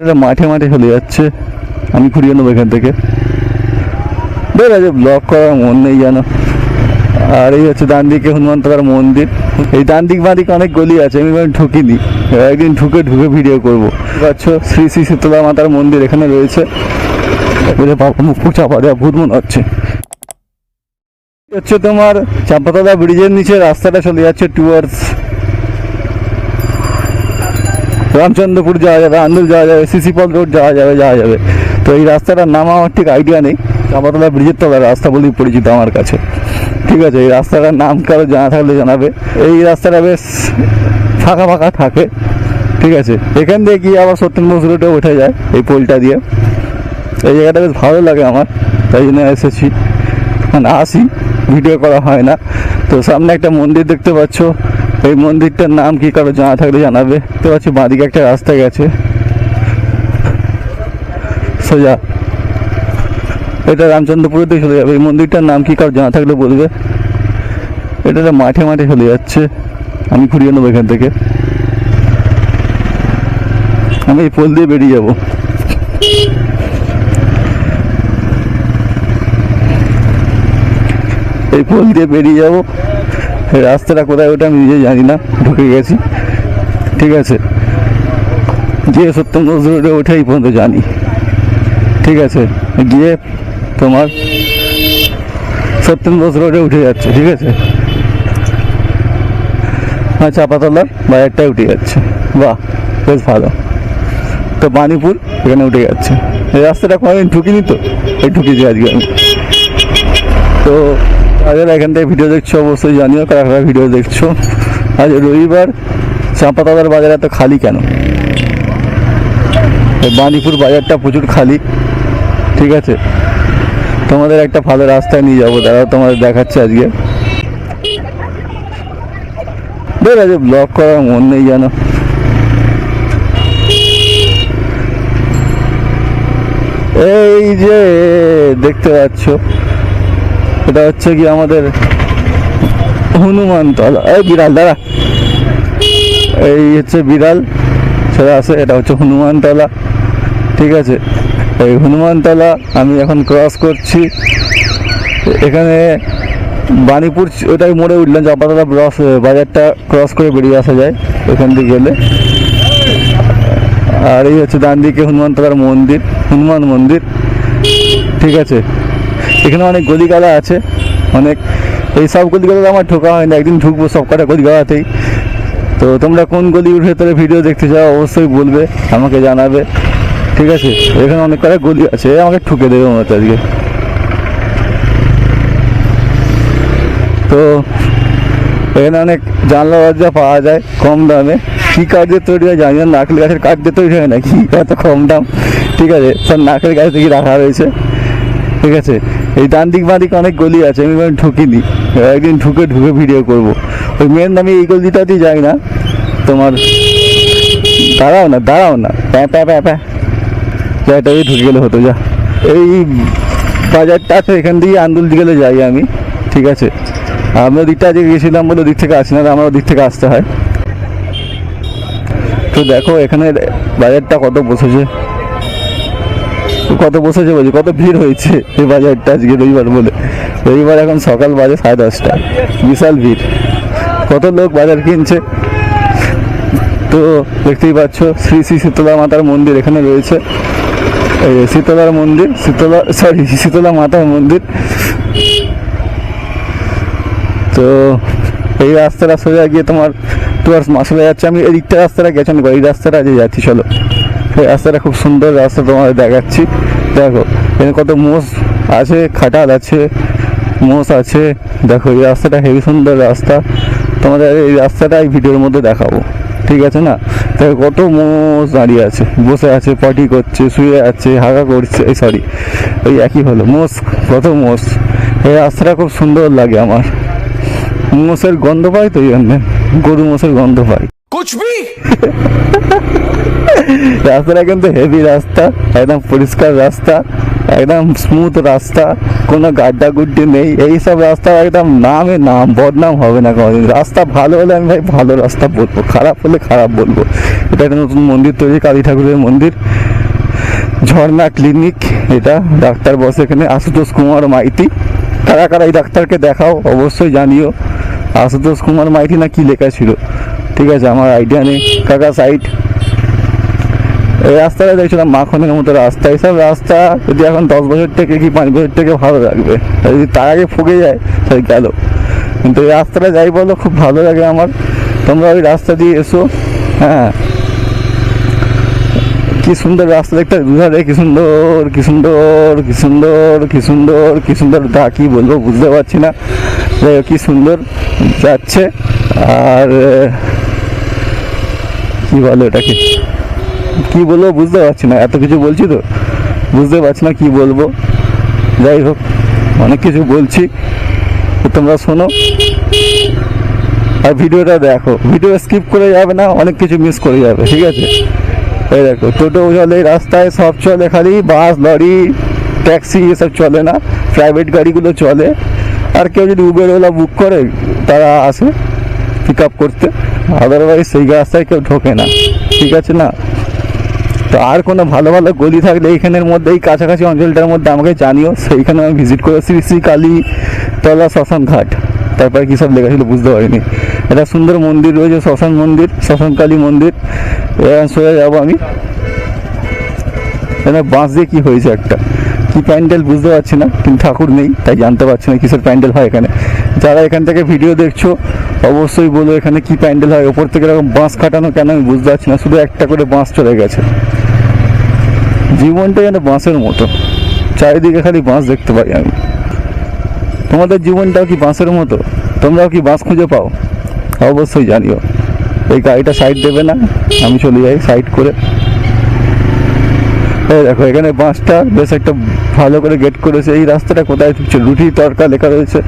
মাঠে মাঠে চলে যাচ্ছে। আমি ঘুরিয়ে নেব এখান থেকে। বের আছে ব্লক করার মন নেই যেন। আর এই হচ্ছে ডান দিকে হনুমানতলার মন্দির। এই ডান দিক বাঁ দিকে অনেক গলি আছে, আমি ঢুকিনি। একদিন ঢুকে ঢুকে ভিডিও করব। পাচ্ছ, শ্রী শ্রী শীতলা মাতার মন্দির এখানে রয়েছে। বাবা, মুখ চাপা দেওয়া ভূত মনে হচ্ছে। হচ্ছে তোমার চাপাতলা ব্রিজের নিচে রাস্তাটা চলে যাচ্ছে টুয়ার্ডস রামচন্দ্রপুর যাওয়া যাবে, আন্দুল যাওয়া যাবে সিসিপল রোড যাওয়া যাবে যাওয়া যাবে। তো এই রাস্তাটার নাম আমার ঠিক আইডিয়া নেই। চাপাতলা ব্রিজের তলার রাস্তা বলেই পরিচিত আমার কাছে। ঠিক আছে, এই রাস্তাটার নাম কারও জানা থাকলে জানাবে। এই রাস্তাটা বেশ ফাঁকা ফাঁকা থাকে। ঠিক আছে, এখান থেকে গিয়ে আবার সত্যেন বোস রোডে উঠে যায় এই পোলটা দিয়ে। এই জায়গাটা বেশ ভালো লাগে আমার, তাই জন্য এসেছি। মানে আসি ভিডিও করা হয় না। তো সামনে একটা মন্দির দেখতে পাচ্ছ। এই মন্দিরটার নাম কি কারও জানা থাকলে জানাবে? দেখতে পাচ্ছ বাঁদিকে একটা রাস্তা গেছে। সোজা। এটা রামচন্দ্রপুরেতে চলে যাবে। এই মন্দিরটার নাম কি কারও জানা থাকলে বলবে? এটা মাঠে মাঠে চলে যাচ্ছে। আমি ঘুরিয়ে নেব এখান থেকে। আমি এই পোল দিয়ে বেরিয়ে যাব। এই পোল দিয়ে বেরিয়ে যাব। রাস্তাটা কোথায় ওটা আমি নিজে জানি না, ঢুকে গেছি। ঠিক আছে? গিয়ে সত্যম রোডে ওঠাই পর্যন্ত জানি। ঠিক আছে? গিয়ে তোমার সত্যম বোস রোডে উঠে যাচ্ছে, ঠিক আছে? হ্যাঁ চাপাতলার বাজারটায় উঠে যাচ্ছে। বাহ, বেশ ভালো। তো বাণীপুর এখানে উঠে যাচ্ছে। এই রাস্তাটা কোনোদিন ঢুকিনি তো? এই ঢুকেছি আজকে আমি। তো যারা এখান থেকে ভিডিও দেখছ, অবশ্যই জানিও কারা কারা ভিডিও দেখছ। আজ রবিবার চাঁপাতলার বাজার এত খালি কেন? এই বাণীপুর বাজারটা প্রচুর খালি, ঠিক আছে? তোমাদের একটা ভালো রাস্তায় নিয়ে যাব, দাঁড়াও, তোমাদের দেখাচ্ছে আজকে। বের আছে ব্লগ করার মন নেই যেন। এই যে, দেখতে পাচ্ছ। এটা হচ্ছে কি আমাদের হনুমানতলা। এই বিড়াল, দাঁড়া। এই হচ্ছে বিড়াল, সেটা আছে, এটা হচ্ছে হনুমানতলা, ঠিক আছে? এই হনুমানতলা আমি এখন ক্রস করছি। এখানে বাণীপুর, ওটাই মোড়ে উঠলাম চাপাতলা ব্রস বাজারটা ক্রস করে বেরিয়ে আসা যায় এখান থেকে গেলে। আর এই হচ্ছে ডান দিকে হনুমানতলার মন্দির, হনুমান মন্দির, ঠিক আছে? এখানে অনেক গলিগালা আছে, অনেক, এই সব গলিগালা আমার ঢোকা হয় না একদিন ঢুকবো সব কটা গলিগালাতেই তো তোমরা কোন গলির ভেতরে ভিডিও দেখতে চাও অবশ্যই বলবে, আমাকে জানাবে, ঠিক আছে? এখানে অনেক কটা গলি আছে আমাকে ঠুকে দেবে মনে হচ্ছে আজকে। তো এখানে অনেক জানলা দরজা পাওয়া যায় কম দামে। কী দিয়ে তৈরি হয় জানি না, নারকেল গাছের কাঠ দিয়ে তৈরি হয় নাকি? এত কম দাম, ঠিক আছে? সব নারকেল গাছ থেকে রাখা রয়েছে ঠিক আছে? এই ডান দিক বাঁ দিকে অনেক গলি আছে, আমি এবার ঢুকিনি। একদিন ঢুকে ঢুকে ভিডিও করব। ওই মেন আমি এই গলিটাতেই যাই না। তোমার দাঁড়াও না দাঁড়াও না। প্যা প্যা প্যা প্যা। যা, এটা ঢুকে গেলে হতো, যা। এই বাজারটা আছে, এখান দিয়ে আন্দুল গেলে যাই আমি, ঠিক আছে? আমি দিকটা আজকে গেছিলাম বলে ওদিক থেকে আসি না, আমার ওদিক থেকে আসতে হয়। তো দেখো, এখানে বাজারটা কত বসেছে। কত বসেছে বলছি কত ভিড় হয়েছে এই বাজারটা আজকে রবিবার বলে। রবিবার এখন সকাল বাজে সাড়ে দশটা। বিশাল ভিড়। কত লোক বাজার কিনছে? তো দেখতেই পাচ্ছ, শ্রী শ্রী শীতলা মাতার মন্দির এখানে রয়েছে। শীতলার মন্দির, শীতলা সরি শীতলা মাতার মন্দির। তো এই রাস্তাটা সোজা গিয়ে তোমার টুয়ার্স মাসলে যাচ্ছে। আমি এই দিকটা রাস্তাটা গেছেন এই রাস্তাটা যে যাচ্ছি, চলো। এই রাস্তাটা খুব সুন্দর রাস্তা তোমাদের দেখাচ্ছি। দেখো এখানে কত মোষ আছে খাটাল আছে মোষ আছে। দেখো এই রাস্তাটা হেভি সুন্দর রাস্তা। তোমাদের এই রাস্তাটা এই ভিডিওর মধ্যে দেখাবো ঠিক আছে না? দেখো কত মোষ দাঁড়িয়ে আছে বসে আছে পটি করছে শুয়ে আছে হাগা করছে এই সরি ওই একই হলো মোষ কত মোষ। এই রাস্তাটা খুব সুন্দর লাগে আমার। মোষের গন্ধ পাই তো এই জন্য গরু মোষের গন্ধ পাই। কুচবি রাস্তাটা কিন্তু হেভি রাস্তা, একদম পরিষ্কার রাস্তা, একদম স্মুথ রাস্তা, কোনো গাড্ডা গুড্ডি নেই। এই সব রাস্তা একদম নামে নাম, বদনাম হবে না কোনোদিন। রাস্তা ভালো হলে আমি ভাই ভালো রাস্তা বলব, খারাপ হলে খারাপ বলব। এটা একটা নতুন মন্দির তৈরি, কালী ঠাকুরের মন্দির। ঝর্ণা ক্লিনিক এটা ডাক্তার বসে এখানে, আশুতোষ কুমার মাইতি। কারা কারা এই ডাক্তারকে দেখাও অবশ্যই জানিও। আশুতোষ কুমার মাইতি না কি লেখা ছিল? ঠিক আছে, আমার আইডিয়া নেই। কাকা সাইড এই রাস্তাটা দেখছিলাম, মাখনের মতো রাস্তা। এইসব রাস্তা যদি এখন দশ বছর থেকে কি পাঁচ বছর থেকে ভালো লাগবে? যদি তার আগে ফুকে যায়, তাহলে গেল। কিন্তু এই রাস্তাটা যাই বলো, খুব ভালো লাগে আমার। তোমরা ওই রাস্তা দিয়ে এসো হ্যাঁ। কি সুন্দর রাস্তা দেখতে দুধারে কি সুন্দর কি সুন্দর কি সুন্দর কি সুন্দর কি সুন্দর। তা কি বলব, বুঝতে পারছি না। কি সুন্দর যাচ্ছে। আর, কি বলো এটাকে কি বলব বুঝতে পারছি না। এত কিছু বলছি তো? বুঝতে পারছি না কি বলব। যাই হোক, অনেক কিছু বলছি। তোমরা শোনো। আর ভিডিওটা দেখো। ভিডিও স্কিপ করে যাবে না, অনেক কিছু মিস করে যাবে, ঠিক আছে? এই দেখো, টোটো চলে, রাস্তায় সব চলে খালি, বাস, লরি, ট্যাক্সি এসব চলে না প্রাইভেট গাড়িগুলো চলে। আর কেউ যদি উবের ওলা বুক করে, তারা আসে পিক আপ করতে। আদারওয়াইজ সেই রাস্তায় কেউ ঢোকে না, ঠিক আছে না? তো আর কোনো ভালো ভালো গলি থাকলে এইখানের মধ্যে এই কাছাকাছি অঞ্চলটার মধ্যে আমাকে জানিও। সেইখানে আমি ভিজিট করে শ্রী শ্রী কালী তলা শ্মশান ঘাট। তারপরে কী সব লেখা ছিল বুঝতে পারিনি। একটা সুন্দর মন্দির রয়েছে, শ্মশান মন্দির, শ্মশান কালী মন্দির। সোজা যাব আমি। এখানে বাঁশ দিয়ে কী হয়েছে একটা? কী প্যান্ডেল বুঝতে পারছি না, কিন্তু ঠাকুর নেই, তাই জানতে পারছি না কিসের প্যান্ডেল হয় এখানে। যারা এখান থেকে ভিডিও দেখছ, অবশ্যই বলো এখানে কি প্যান্ডেল হয়, ওপর থেকে এরকম বাঁশ কাটানো কেন আমি বুঝতে পারছি না, শুধু একটা করে বাঁশ চলে গেছে। জীবনটা যেন বাঁশের মতো। চারিদিকে খালি বাঁশ দেখতে পাই আমি। তোমাদের জীবনটাও কি বাঁশের মতো? তোমরাও কি বাঁশ খুঁজে পাও? অবশ্যই জানিও। এই গাড়িটা সাইড দেবে না, আমি চলে যাই সাইড করে। এই দেখো, এখানে বাঁশটা বেশ একটা ভালো করে গেট করেছে। এই রাস্তাটা কোথায় রুটি তরকা লেখা রয়েছে।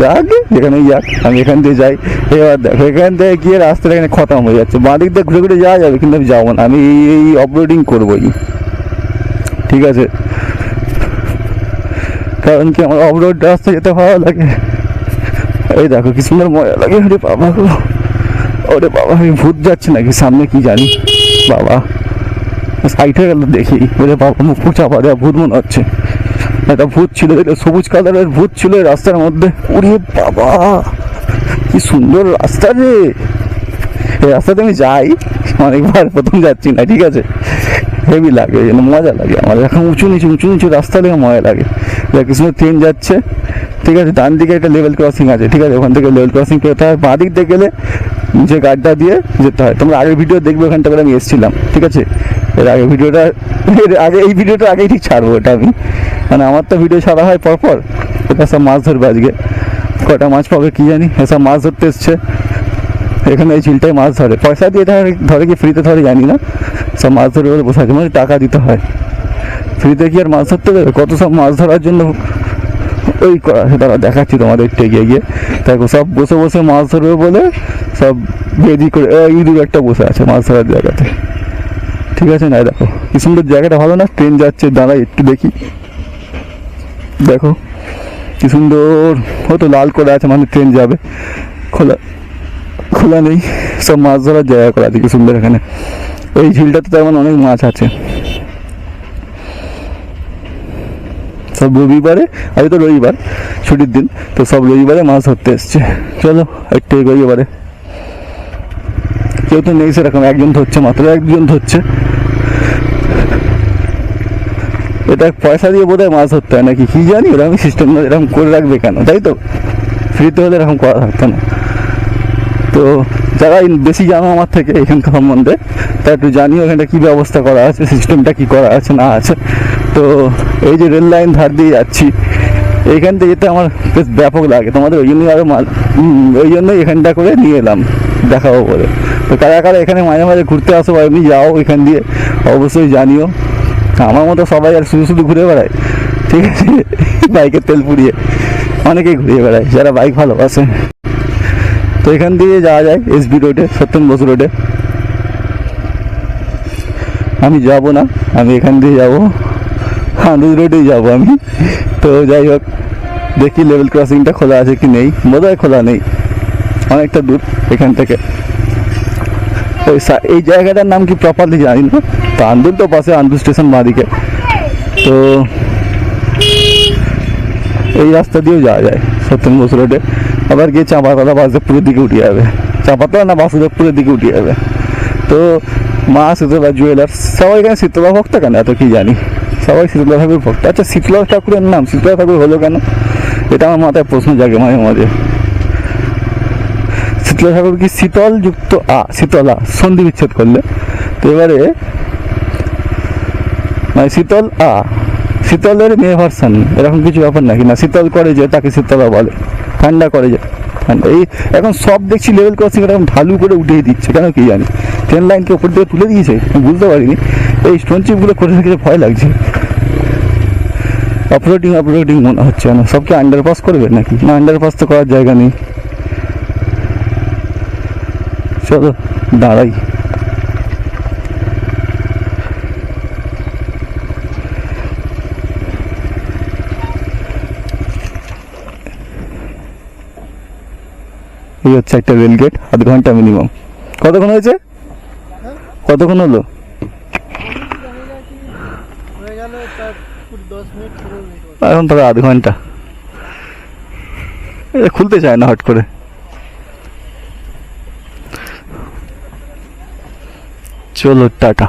যাক যেখানে যাক, আমি এখান দিয়ে যাই। এবার দেখো, এখান থেকে গিয়ে রাস্তাটা এখানে খতম হয়ে যাচ্ছে। বাঁ দিয়ে ঘুরে ঘুরে যাওয়া যাবে, কিন্তু আমি যাব না। আমি এই- এই অপলোডিং করবোই। ঠিক আছে। কারণ কি আমার অফরোড রাস্তা যেতে ভালো লাগে। এই দেখো কি সুন্দর মজা লাগে। ওরে বাবা গো। ওরে বাবা, আমি ভূত যাচ্ছে নাকি? সামনে কি জানি? বাবা। সাইডে গেল দেখি। ওরে বাবা, মুখ চাপা দেওয়া ভূত মনে হচ্ছে। একটা ভূত ছিল সবুজ কালারের ভূত ছিল রাস্তার মধ্যে। ওরে বাবা, কি সুন্দর রাস্তা রে। এই রাস্তাতে আমি যাই। অনেকবার প্রথম যাচ্ছি না, ঠিক আছে? হেভি লাগে যেন মজা লাগে আমার। এখন উঁচু নিচু উঁচু নিচু রাস্তা লেগে মজা লাগে। দেখ কিছু ট্রেন যাচ্ছে, ঠিক আছে, ডান দিকে একটা লেভেল ক্রসিং আছে, ঠিক আছে, ওখান থেকে লেভেল ক্রসিং করতে হয়। বাঁ দিক দিয়ে গেলে যে গাড়িটা দিয়ে যেতে হয়। তোমরা আগের ভিডিও দেখবে, ওখানটা করে আমি এসেছিলাম, ঠিক আছে? এর আগে ভিডিওটা এর আগে, এই ভিডিওটা আগেই ঠিক ছাড়বো ওটা আমি। মানে আমার তো ভিডিও ছাড়া হয় পরপর। এটা সব মাছ ধরবে আজকে। কটা মাছ পাবে কি জানি? এসব মাছ ধরতে এসছে। এখানে এই ঝিলটায় মাছ ধরে। পয়সা দিয়ে ধরে ধরে কি ফ্রিতে ধরে জানি না। সব মাছ ধরে বলে বসে মানে টাকা দিতে হয়। ফ্রিতে কি আর মাছ ধরতে দেবে কত সব মাছ ধরার জন্য ওই করা তারা দেখাচ্ছি তোমাদের একটু এগিয়ে গিয়ে। দেখো, সব বসে বসে মাছ ধরবে বলে সব বেদি করে ইঁদুর একটা বসে আছে মাছ ধরার জায়গাতে। ঠিক আছে, না, দেখো। কি সুন্দর জায়গাটা। ভালো না? ট্রেন যাচ্ছে। দাঁড়াই, একটু দেখি। দেখো, কি সুন্দর। হয়তো লাল করে আছে। মানে ট্রেন যাবে। খোলা। খোলা নেই। সব মাছ ধরার জায়গা করা আছে, কি সুন্দর এখানে। এই ঝিলটাতে তো তেমন অনেক মাছ আছে। সব রবিবারে আজ তো রবিবার, ছুটির দিন, তো সব রবিবারে মাছ ধরতে এসছে। চলো, একটু এগোই এবারে। কেউ তো নেই সেরকম, একজন ধরছে মাত্র, একজন ধরছে। এটা পয়সা দিয়ে বোধহয় মাছ ধরতে হয় নাকি? কি জানি, ওরা আমি সিস্টেম এরকম করে রাখবে কেন? তাই তো? ফ্রিতে হলে এরকম করা থাকতো না। তো যারা বেশি জানো আমার থেকে এখানকার সম্বন্ধে, তা একটু জানিও এখানটা কী ব্যবস্থা করা আছে সিস্টেমটা কী করা আছে, না আছে। তো এই যে রেল লাইন ধার দিয়ে যাচ্ছি এইখান থেকে যেতে আমার বেশ ব্যাপক লাগে। তোমাদের ওই জন্যই আরও ওই জন্যই এখানটা করে নিয়ে এলাম, দেখাবো বলে তো কারা কারা এখানে মাঝে মাঝে ঘুরতে আসো বা এমনি যাও এখান দিয়ে, অবশ্যই জানিও। আমার মতো সবাই আর শুধু শুধু ঘুরে বেড়ায়, ঠিক আছে? বাইকের তেল পুড়িয়ে অনেকেই ঘুরিয়ে বেড়ায়, যারা বাইক ভালোবাসে। তো এখান দিয়ে যাওয়া যায় এসবি রোডে সত্যেন বসু রোডে আমি যাব না, আমি এখান দিয়ে যাব। হাঁদুদ রোডেই যাব আমি। তো যাই হোক, দেখি লেভেল ক্রসিংটা খোলা আছে কি নেই। বোধহয় খোলা নেই, অনেকটা দূর এখান থেকে। ওই এই জায়গাটার নাম কি প্রপারলি জানি না। তো আন্দুল তো পাশে, আন্দুল স্টেশন বাঁদিকে তো এই রাস্তা দিয়েও যাওয়া যায়, সত্যেন বোস রোডে আবার গিয়ে চাঁপাতলা বাসুদেবপুরের দিকে উঠে যাবে। চাঁপাতলা না বাসুদেবপুরের দিকে উঠে যাবে। তো মা শীতলা জুয়েলার্স সবাই এখানে শীতলা ভক্ত কেন? এত কি জানি। সবাই শীতলা ঠাকুর ভক্ত। আচ্ছা শীতলা ঠাকুরের নাম শীতলা ঠাকুর হলো কেন? এটা আমার মাথায় প্রশ্ন জাগে মাঝে মাঝে। শীতলা ঠাকুর কি শীতল যুক্ত? আ, শীতলা, সন্ধি বিচ্ছেদ করলে। তো এবারে মানে শীতল, আ, শীতলের মেয়ে ভার্সান এরকম কিছু ব্যাপার নাকি? না, শীতল করে যে তাকে শীতলা বলে। ঠান্ডা করে যায় ঠান্ডা। এই এখন সব দেখছি লেভেল ক্রসিং এরকম ঢালু করে উঠিয়ে দিচ্ছে, কেন কি জানি? ট্রেন লাইনকে ওপর দিয়ে তুলে দিয়েছে? বুঝতে পারিনি। এই স্টোন চিপগুলো করে রেখেছে ভয় লাগছে? অপলোডিং অপলোডিং মনে হচ্ছে না। সবকে আন্ডারপাস করবে নাকি? না আন্ডারপাস তো করার জায়গা নেই। চলো, দাঁড়াই। এই হচ্ছে একটা রেল গেট আধ ঘণ্টা মিনিমাম কতক্ষণ হয়েছে? কতক্ষণ হলো। এখন প্রায় আধ ঘণ্টা। এটা খুলতে চায় না হট করে। চলো, টাটা।